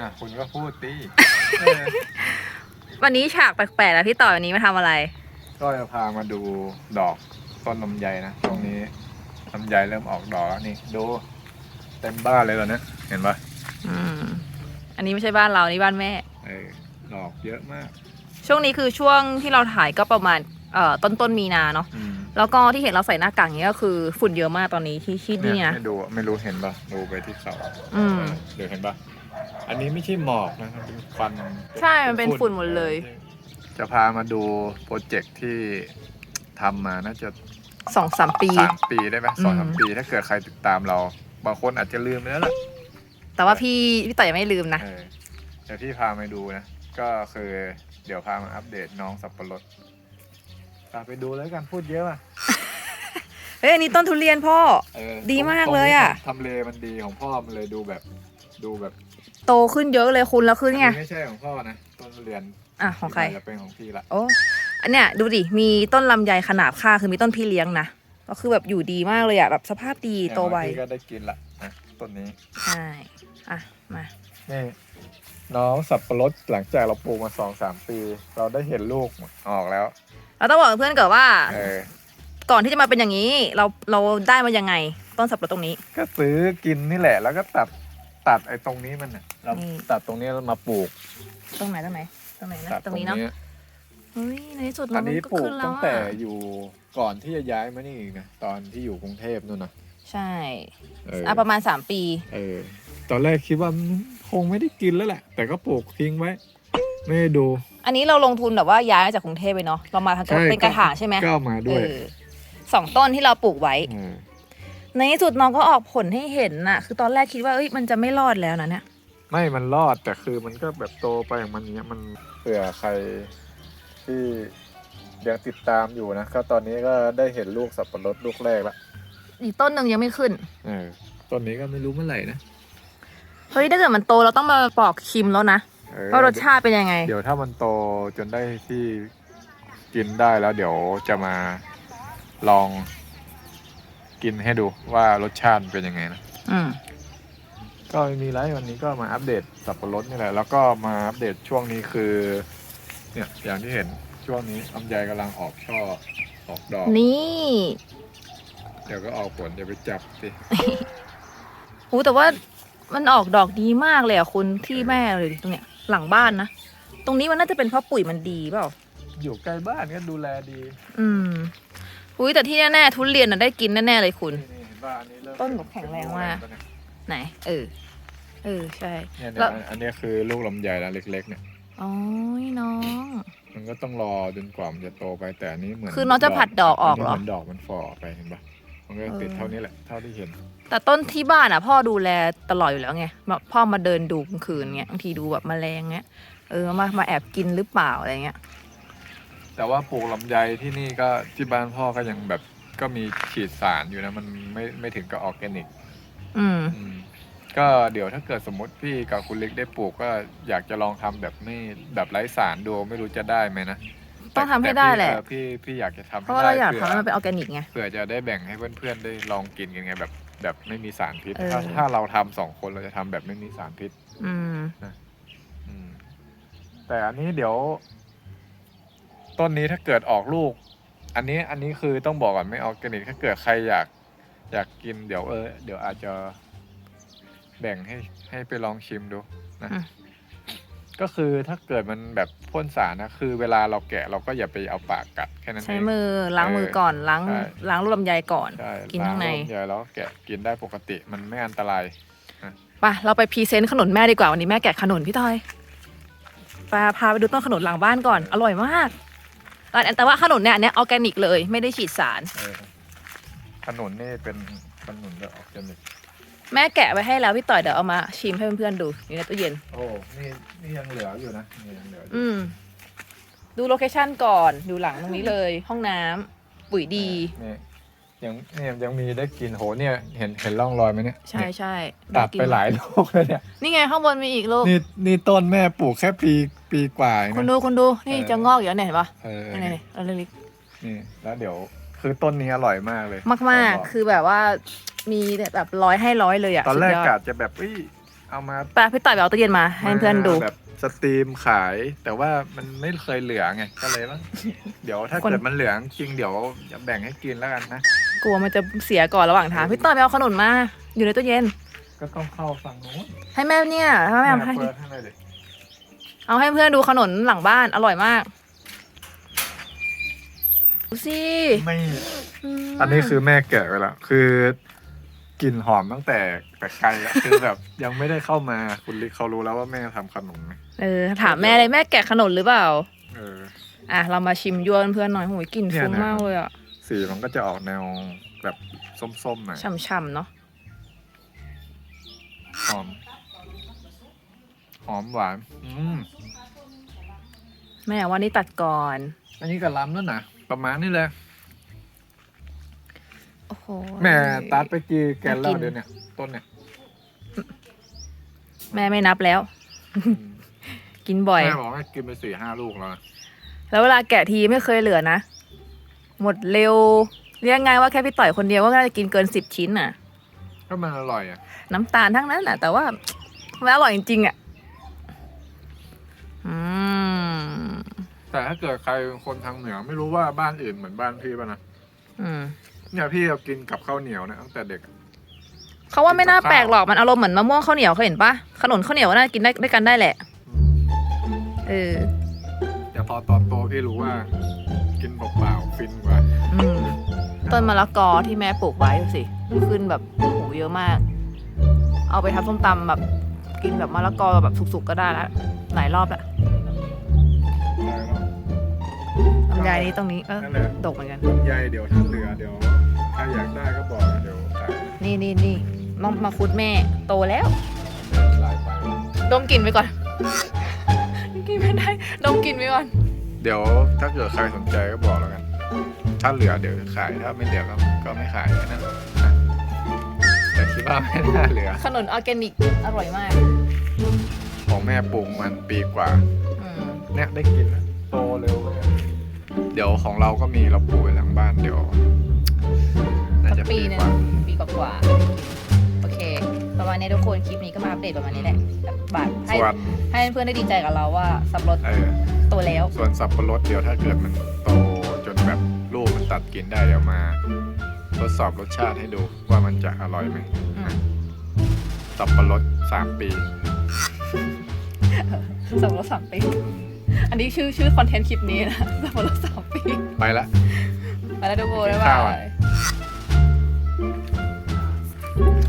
อะคุณก็พูดดิเออวันนี้ฉากแปลกๆแล้วพี่ต่อวันนี้มาทำอะไร ก็จะพามาดูดอกต้นลำไยนะช่วงนี้ลำไยเริ่มออกดอกแล้วนี่ดูเต็มบ้านเลยตอนนี้เห็นปะอืมอันนี้ไม่ใช่บ้านเรานี่บ้านแม่ เออดอกเยอะมาก ช่วงนี้คือช่วงที่เราถ่ายก็ประมาณเอ่อต้นต้นๆมีนาเนาะอืมแล้วก็ที่เห็นเราใส่หน้ากากอย่างเงี้ยก็คือฝุ่นเยอะมากตอนนี้ที่ที่นี่เนี่ยนะให้ดูอะไม่รู้เห็นปะดูไปที่เขาอืม เดี๋ยวเห็นปะ อันนี้ไม่ใช่หมอกนะมันเป็นควันใช่มันเป็นฝุ่นหมดเลย จะพามาดูโปรเจกต์ที่ทำมาน่าจะสองสามปี สามปีได้ไหมสองสามอืมปี ถ้าเกิดใครติดตามเรา บางคนอาจจะลืมไปแล้วล่ะแต่ว่าพี่พี่ต่อยังไม่ลืมนะ เออเดี๋ยวพี่พามาดูนะ ก็คือเดี๋ยวพามาอัปเดตน้องสับปะรดพาไปดูแล้วกันพูดเยอะอะเฮ้ยอันนี้ต้นทุเรียนพ่อ เออดีมากตรงเลยอะทำเลมันดีของพ่อมันเลยดูแบบดูแบบ โตขึ้นเยอะเลยคุณแล้วคือเนี่ยอัไม่ใช่ของพ่อนะต้นทุเรียนอะของใครจะเป็นของพี่ละโอ้อันเนี้ยดูดิมีต้นลำไยขนาบค่าคือมีต้นพี่เลี้ยงนะก็คือแบบอยู่ดีมากเลยอะแบบสภาพดีเนี่ยโตไวพี่ก็ได้กินละนะต้นนี้ใช่อะมานี่น้องสับปะรดหลังจากเราปลูกมาสองสามปี เราได้เห็นลูกออกแล้ว เราต้องบอกเพื่อนก่อนว่าเออก่อนที่จะมาเป็นอย่างนี้ เราเราได้มายังไง ต้นสับปะรดตรงนี้ ก็ซื้อกินนี่แหละ แล้วก็ตัด ตัดไอ้ตรงนี้มันน่ะเรานี่ ตัดตรงนี้แล้วมาปลูกตรงไหนตรงไหนตรงไหนนะตัดตรงนี้เนาะเฮ้ยในที่สุดอัเรานนี้ก็ปลูกขึ้นแล้ตั้วงอะแต่อยู่ก่อนที่จะย้ายมานี่อีกนะตอนที่อยู่กรุงเทพนู่นนะใช่เอออะประมาณสามปี เออตอนแรกคิดว่ามันคงไม่ได้กินแล้วแหละ แต่ก็ปลูกทิ้งไว้ ไม่ได้ดู อันนี้เราลงทุนแบบว่าย้ายมาจากกรุงเทพไปเนาะเรามาทำใช่เป็นกระถางใช่ไหมก็เอามาด้วย เออสองต้นที่เราปลูกไว้ เออ ในที่สุดน้องก็ออกผลให้เห็นน่ะ คือตอนแรกคิดว่าเอ้ยมันจะไม่รอดแล้วนะเนี่ย ไม่มันรอดแต่คือมันก็แบบโตไปของมันเนี้ยมันเผื่อใครที่ยังติดตามอยู่นะก็ตอนนี้ก็ได้เห็นลูกสับปะรดลูกแรกละอีกต้นหนึ่งยังไม่ขึ้น เออต้นนี้ก็ไม่รู้เมื่อไหร่นะเฮ้ยถ้าเกิดมันโตเราต้องมาปอกชิมแล้วนะเออว่ารสชาติเป็นยังไง เดี๋ยวถ้ามันโตจนได้ที่กินได้แล้ว เดี๋ยวจะมาลอง กินให้ดูว่ารสชาติเป็นยังไงนะ อืม ก็ไม่มีไรวันนี้ก็มาอัปเดตสับปะรดนี่แหละ แล้วก็มาอัปเดตช่วงนี้คือ เนี่ยอย่างที่เห็นช่วงนี้ลำไยกำลังออกช่อออกดอก นี่ เดี๋ยวก็ออกผลเดี๋ยวไปจับสิหูแต่ว่ามันออกดอกดีมากเลยอะคุณที่แม่เลยตรงเนี้ย หลังบ้านนะ ตรงนี้มันน่าจะเป็นเพราะปุ๋ยมันดีเปล่า อยู่ใกล้บ้านก็ดูแลดี อืม อุ้ยแต่ที่แน่ๆทุเรียนน่ะได้กินแน่ๆเลยคุณ นี่เห็นว่าอันนี้เริ่มต้นแบบแข็งแรงมาก ไหน เออ เออใช่ เนี่ยแล้เนี่ยวอันนี้คือลูกลำไยแล้วเล็กๆเนี่ย อ๋อน้อง มันก็ต้องรอจนกว่ามันจะโตไปแต่อันนี้เหมือนคือน้องจะผัดดอกออกเหรอนนี้มันดอกมันฝ่อไปเห็นปะมันก็ยังติดเออเท่านี้แหละเท่าที่เห็น แต่ต้นที่บ้านอะ พ่อดูแลตลอดอยู่แล้วไงแบบพ่อมาเดินดูกลางคืนเงี้ยบางทีดูแบบแมลงเงี้ยเออมามาแอบกินหรือเปล่าอะไรเงี้ย แต่ว่าปลูกลำไยที่นี่ก็ที่บ้านพ่อก็ยังแบบก็มีฉีดสารอยู่นะมันไม่ไม่ถึงกับออร์แกนิก อืม อืมก็เดี๋ยวถ้าเกิดสมมติพี่กับคุณเล็กได้ปลูกก็อยากจะลองทำแบบไม่แบบไร้สารดูไม่รู้จะได้ไหมนะต้องทำให้ได้แหละ ต่พี่เออพี่พี่อยากจะทำเพราะว่าเราอยากผื่ทำให้มันเป็นออร์แกนิกไง เผื่อจะได้แบ่งให้เพื่อนๆได้ลองกินกันไงแบบแบบไม่มีสารพิษเออ ถ้าถ้าเราทำสองคนเราจะทำแบบไม่มีสารพิษ อืม อืมแต่อันนี้เดี๋ยว ต้นนี้ถ้าเกิดออกลูก อันนี้อันนี้คือต้องบอกก่อนไม่ออร์แกนิก ถ้าเกิดใครอยากอยากกินเดี๋ยวเออเดี๋ยวอาจจะแบ่งให้ให้ไปลองชิมดูนะอืมก็คือถ้าเกิดมันแบบพ่นสารนะคือเวลาเราแกะเราก็อย่าไปเอาปากกัดแค่นั้นเองใช้มือล้างมือก่อนล้างใช่ล้างลูกลำไยก่อนใช่กินข้างในล้ลมใหญ่แล้วแกะกินได้ปกติมันไม่อันตรายไปเราไปพรีเซนต์ขนุนแม่ดีกว่าวันนี้แม่แกะขนุนพี่ต้อยไปพาไปดูต้นขนุนหลังบ้านก่อนอร่อยมาก แต่แต่ว่าขนุนเนี่ยอันเนี้ยออร์แกนิกเลยไม่ได้ฉีดสาร เออขนุนนี่เป็นขนุนแบบออร์แกนิกแม่แกะไว้ให้แล้วพี่ต่อยเดี๋ยวเอามาชิมให้เพื่อนๆดูอยู่ในตู้เย็น โอ้นี่นี่ยังเหลืออยู่นะนี่ยังเหลืออยู่อืม ดูโลเคชั่นก่อน ดูหลังตรงนี้เลย ห้องน้ำปุ๋ยดี นี่ ยังเนี่ยยังมีได้กินโหเนี่ยเห็นเห็นร่องรอยไหมเนี่ยใช่ใช่ตัดไปหลายลูกเลยเนี่ยนี่ไงข้างบนมีอีกลูกนี่นี่ต้นแม่ปลูกแค่ปีปีกว่าเองคุณนะดูคุณดูนี่เออจะงอกอยู่แล้วเนี่ยเห็นปะเออนี่นี่นี่เอาเล็กนี่แล้วเดี๋ยวคือต้นนี้อร่อยมากเลยๆมากๆ คือแบบว่ามีแบบร้อยให้ร้อยเลยอะตอนแรกสุดยดกะจะแบบเอ้ยเอามาไปพี่ต่อยไปเอาตู้เย็นมา ให้เพื่อนดูมาแบบสตรีมขาย แต่ว่ามันไม่เคยเหลือไงก็เลยว่าเดี๋ยวถ้าคนเกิดมันเหลือจริงเดี๋ยวจะแบ่งให้กินแล้วกันนะ กลัวมันจะเสียก่อนระหว่างทางพี่ต่อยไปเอาขนุนมา อยู่ในตู้เย็น ก็ต้องเข้าฝั่งโน้นให้แม่เนี่ยให้แม่ให้เปิดให้เลยดิเอาให้เพื่อนดูขนมหลังบ้านอร่อยมากดูสิไม่ มอันนี้คือแม่แกะไว้แล้ว คือกลิ่นหอมตั้งแต่แต่ไกลแล้ว คือแบบยังไม่ได้เข้ามาคุณลิกเขารู้แล้วว่าแม่ทำขนมไงเออถามแม่เลยแม่แกะขนมหรือเปล่า เออ อะเรามาชิมยั่วเพื่อนๆหน่อยโหยกลิ่นเนี่ยฟุ้งนะมากเลยอะ สีมันก็จะออกแนวแบบส้มๆหน่อยฉ่ำๆเนาะหอม หอมหวาน อืมแม่ว่านี่ตัดก่อน อันนี้ก็ล้ำแล้วนะประมาณนี้เลยโอ้โห แม่ตัดไปกี่แกนแล้น่ากิวนเดี๋ยวเนี่ยต้นเนี่ย แม่ไม่นับแล้ว กินบ่อย แม่บอกให้กินไปสี่ห้าลูกแล้วนะแล้วเวลาแกะทีไม่เคยเหลือนะ หมดเร็ว เรียกง่ายว่าแค่พี่ต่อยคนเดียวก็น่าจะกินเกินสิบชิ้นอะ ก็มันอร่อยอะ น้ำตาลทั้งนั้นน่ะ แต่ว่ามันอร่อยจริงๆอะอืมแต่ถ้าเกิดใครเป็นคนทางเหนือไม่รู้ว่าบ้านอื่นเหมือนบ้านพี่ป่ะนะอืมเนี่ยพี่เอากินกับข้าวเหนียวนะตั้งแต่เด็กอะเขาว่าไม่น่าแปลกหรอกมันอารมณ์เหมือนมะม่วงข้าวเหนียวเขาเห็นปะขนมข้าวเหนียวน่ากินได้ด้วยกันได้แหละเออแต่พอตอนโตพี่รู้ว่า กินเปล่าๆฟินกว่าอืมต้นมะละกอที่แม่ปลูกไว้ดูสิขึ้นแบบโอ้โหเยอะมาก เอาไปทำส้มตำแบบกินแบบมะละกอแบบสุกๆก็ได้แล้วหลายรอบแล้วลำไยนี้ตรงนี้เออนั่นแหละดกเหมือนกัน ลำไยเดี๋ยวถ้าเหลือเดี๋ยวใครอยากได้ก็บอกนะเดี๋ยวขายนี่นี่นี่มะมาคุดแม่โตแล้ว ลายไป ดมกลิ่นไปก่อน กินไม่ได้ ดมกลิ่นไปก่อน เดี๋ยวถ้าเกิดใครสนใจก็บอกแล้วกัน ถ้าเหลือเดี๋ยวขายถ้าไม่เหลือก็ก็ไม่ขายแค่นั้นนะแต่คิดว่าไม่น่าเหลือ ขนมออร์แกนิกอร่อยมากของแม่ปลูกมันปีกว่า อืมเนี่ยได้กินนะโตเร็วเลยเดี๋ยวของเราก็มีเราปลูกไว้หลังบ้านเดี๋ยวน่าสัจะกปีปีหนึงกว่า ปีกว่าๆโอเค ประมาณนี้ทุกคนคลิปนี้ก็มาอัปเดตประมาณนี้แหละแบบบาทให้ส่วนให้เพื่อนได้ดีใจกับเราว่าสับปะรดเออโตแล้ว ส่วนสับปะรดเดี๋ยวถ้าเกิดมันโตจนแบบลูกมันตัดกินได้เดี๋ยวมา ทดสอบรสชาติให้ดูว่ามันจะอร่อยไหมอืม สับปะรดสามปี สับปะรดสามปี อันนี้ชื่อชื่อคอนเทนต์คลิปนี้นะสับปะรดสามปีไปละ ไปแล้วทุกคนกิบ๊านยข้าวบาอะย